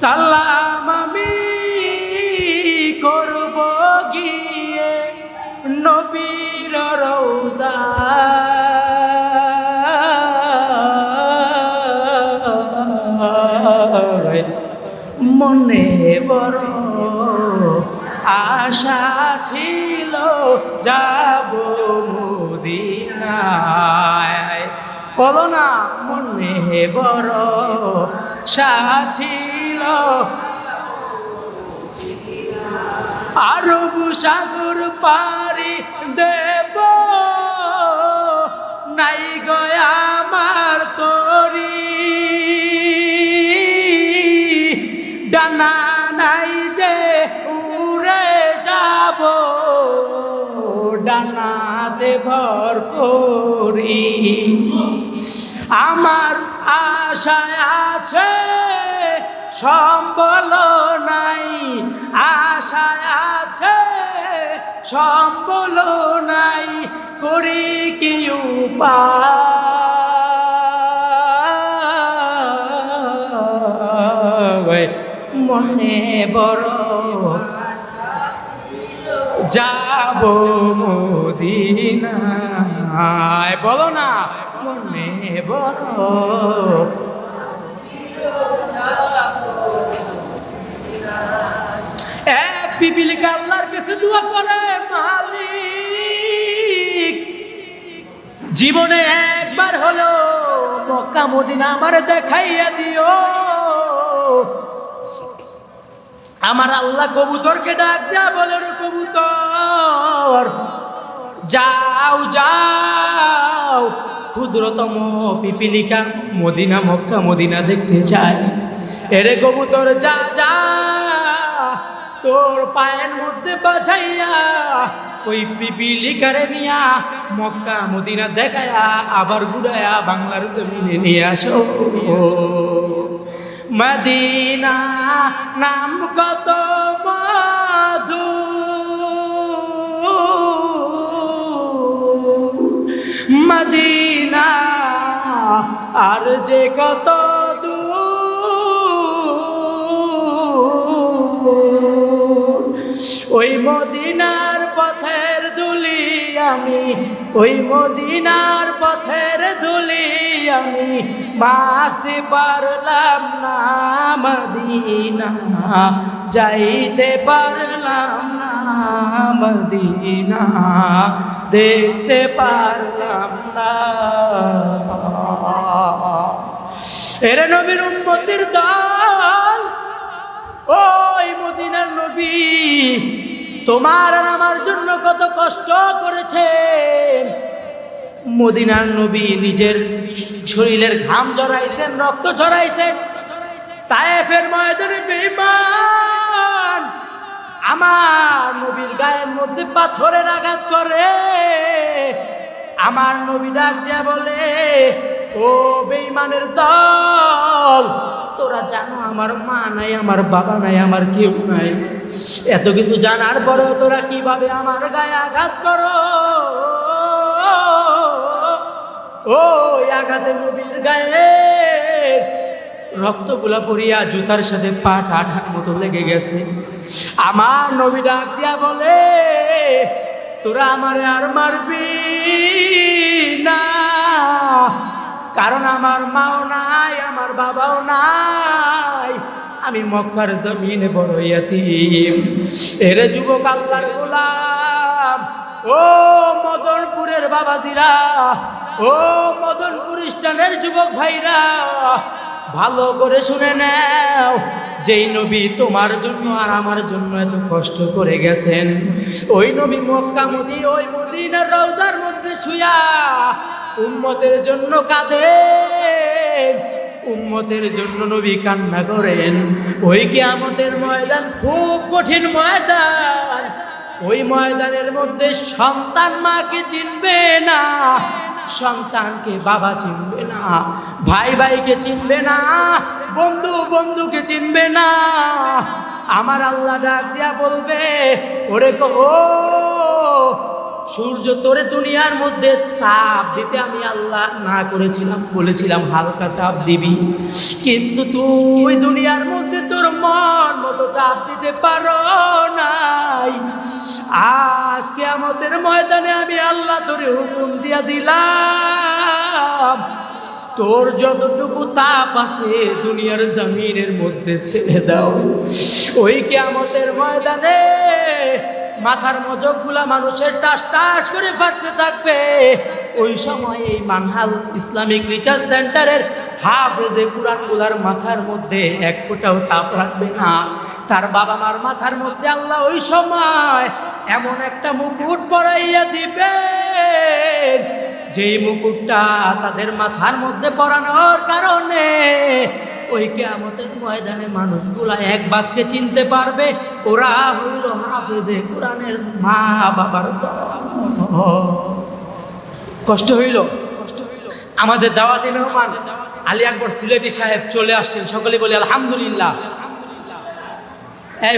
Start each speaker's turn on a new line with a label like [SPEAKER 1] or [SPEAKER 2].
[SPEAKER 1] সালাম আমি করব গিয়ে নবীর রৌজা মনে বড় আশা ছিল, যাব মুদিনায়। বলো না, মনে বড় ছিল। আরব সাগর পারি দেব। নাই গয়া আমার তরি। ডানা নাই যে উড়ে যাব। ডানাতে ভর করি। আমার আশায় আছে সম্বল নাই। আশায় আছে সম্বল নাই। করি কি উপায়? মনে বড় যাব মদিনায় বলো না, মনে বড় এক পিপিলিকা আল্লাহর কাছে দোয়া করে মালিক। জীবনে একবার হলো মক্কা মদিনা আমার দেখাইয়া দিও। আমার আল্লাহ কবুতরকে ডাক দেয়া বলে কবুতর, যাও যাও। ক্ষুদ্রতম পিপিলিকা মদিনা মক্কা মদিনা দেখতে চায়। এরে কবুতর, যা যা, তোর পায়ের মধ্যে বাছাইয়া ওই পিপিলিকারে নিয়া মক্কা মদিনা দেখায়া, আবার ঘুরায়া বাংলার জমিনে নিয়ে আসো। মদিনা নাম কত মধু? মদিনা আর যে কত ওই মদিনার পথের দুলি আমি, ওই মদিনার পথের দুলি আমি মাখতে পারলাম না মদিনা। যাইতে পারলাম না মদিনা। দেখতে পারলাম না। এরে নবীর উম্মতির দল, ওই মদিনার নবী, তোমার আর আমার জন্য কত কষ্ট করেছেন। মদিনার নবী নিজের শরীরের ঘাম জড়াইছেন রক্ত ঝরাইছেন, তায়েফের ময়দানে বেঈমান আমার নবীর গায়ের মধ্যে পাথরের আঘাত করে। আমার নবী ডাক দিয়া বলে, ও বেঈমানের দল, তোরা জানো আমার মা নাই, আমার বাবা নাই, আমার কেউ নাই। এত কিছু জানার পরেও তোরা কীভাবে আমার গায়ে আঘাত করো? ও আঘাতে নবীর গায়ে রক্তগুলা পড়িয়া জুতার সাথে পা আঠার মতো লেগে গেছে। আমার নবী ডাক দিয়া বলে, তোরা আমারে আর মারবি না। কারণ আমার মাও নাই, আমার বাবাও নাই। আমি মক্কার জমিনে বড় ইয়াতিম। এরে যুবক আল্লাহর গোলাম। ও মদনপুরের বাবাজিরা, ও মদনপুর স্টানের যুবক ভাইরা ভালো করে শুনে নাও, যেই নবী তোমার জন্য আর আমার জন্য এত কষ্ট করে গেছেন, ওই নবী মক্কা মদি, ওই মদিনার রওজার মধ্যে শুয়া উম্মতের জন্য কাঁদেন, উম্মতের জন্য নবী কান্না করেন। ওই কিয়ামতের ময়দান খুব কঠিন ময়দান, ওই ময়দানের মধ্যে সন্তান মাকে চিনবে না। সন্তানকে বাবা চিনবে না, ভাই ভাইকে চিনবে না, বন্ধু বন্ধুকে চিনবে না। আমার আল্লাহ ডাক দিয়া বলবে, ওরে ও, সূর্য তোরে দুনিয়ার মধ্যে তাপ দিতে আমি আল্লাহ না করেছিলাম, বলেছিলাম হালকা তাপ দিবি। কিন্তু তুই দুনিয়ার মধ্যে মন মতো দাব দিতে পারো নাই। আজকে আমাদের ময়দানে আমি আল্লাহ তোরে হুকুম দিয়া দিলাম। তোর যতটুকু তাপ আছে দুনিয়ার জমিনের মধ্যে ছেড়ে দাও। ওই কে আমাদের ময়দানে মাথার মজকগুলা মানুষের টাস টাস করে ফাটতে থাকবে। ওই সময় এই মানহাল ইসলামিক রিসার্চ সেন্টারের হাফেজে কুরআনগুলার মাথার মধ্যে এক ফোঁটাও তাপ রাখবে না। তার বাবা মার মাথার মধ্যে আল্লাহ ওই সময় এমন একটা মুকুট পরাইয়া দিবেন। যেই মুকুটটা তাদের মাথার মধ্যে পরানোর কারণে ওই কেয়ামতের ময়দানে মানুষগুলা এক বাক্যে চিনতে পারবে, ওরা হইল হাফেজে কোরআনের মা বাবার কষ্ট হইল কষ্ট হইল? আমাদের দাওয়াতি মেহমান আলী আকবর সিলেটি সাহেব চলে আসছেন, সকলে বলে আলহামদুলিল্লাহ। এই